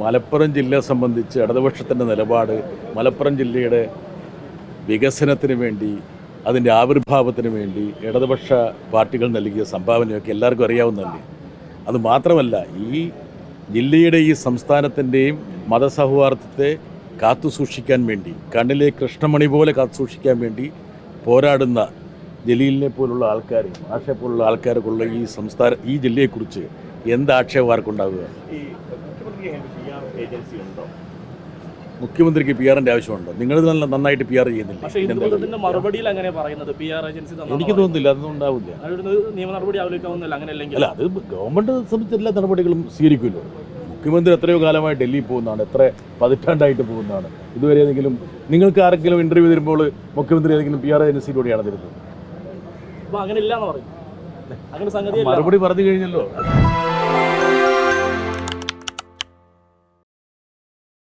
മലപ്പുറം ജില്ലയെ സംബന്ധിച്ച് ഇടതുപക്ഷത്തിന്റെ നിലപാട് മലപ്പുറം ജില്ലയുടെ വികസനത്തിന് വേണ്ടി അതിന്റെ ആവിർഭാവത്തിന് വേണ്ടി ഇടതുപക്ഷ പാർട്ടികൾ നൽകിയ സംഭാവനയൊക്കെ എല്ലാവർക്കും അറിയാവുന്നതല്ലേ? അത് മാത്രമല്ല ഈ ജില്ലയുടെ ഈ സംസ്ഥാനത്തിന്റെയും മതസൗഹാർദ്ദത്തെ കാത്തുസൂക്ഷിക്കാൻ വേണ്ടി കണ്ണിലെ കൃഷ്ണമണി പോലെ കാത്തുസൂക്ഷിക്കാൻ വേണ്ടി പോരാടുന്ന ജലീലിനെ പോലുള്ള ആൾക്കാർ ആഷെ പോലുള്ള ആൾക്കാർക്കുള്ള ഈ സംസ്ഥാന ഈ ജില്ലയെക്കുറിച്ച് എന്ത് ആക്ഷേപം ആർക്കുണ്ടാവുക മുഖ്യമന്ത്രിക്ക് പി ആറിന്റെ ആവശ്യമുണ്ടോ? നിങ്ങൾ നല്ല നന്നായിട്ട് പി ആർ ചെയ്യുന്നില്ല? മറുപടിയിൽ അങ്ങനെ പറയുന്നത് പി ആർ ഏജൻസി തന്നതാണ് എനിക്ക് തോന്നുന്നില്ല അതൊന്നും ഉണ്ടാവില്ല. നിയമ നടപടി ആലോചിക്കാവുന്നില്ല അല്ല അത് ഗവൺമെന്റ് സംബന്ധിച്ച എല്ലാ നടപടികളും സ്വീകരിക്കുമല്ലോ. മുഖ്യമന്ത്രി എത്രയോ കാലമായി ഡൽഹിയിൽ പോകുന്നതാണ് എത്ര പതിറ്റാണ്ടായിട്ട് പോകുന്നതാണ്. ഇതുവരെ ഏതെങ്കിലും നിങ്ങൾക്ക് ആരെങ്കിലും ഇന്റർവ്യൂ തരുമ്പോൾ മുഖ്യമന്ത്രി ഏതെങ്കിലും പി ആർ ഏജൻസിയിലൂടെയാണ് തരുന്നത്? അങ്ങനെ ഇല്ല എന്ന് പറയും മറുപടി പറഞ്ഞു കഴിഞ്ഞല്ലോ.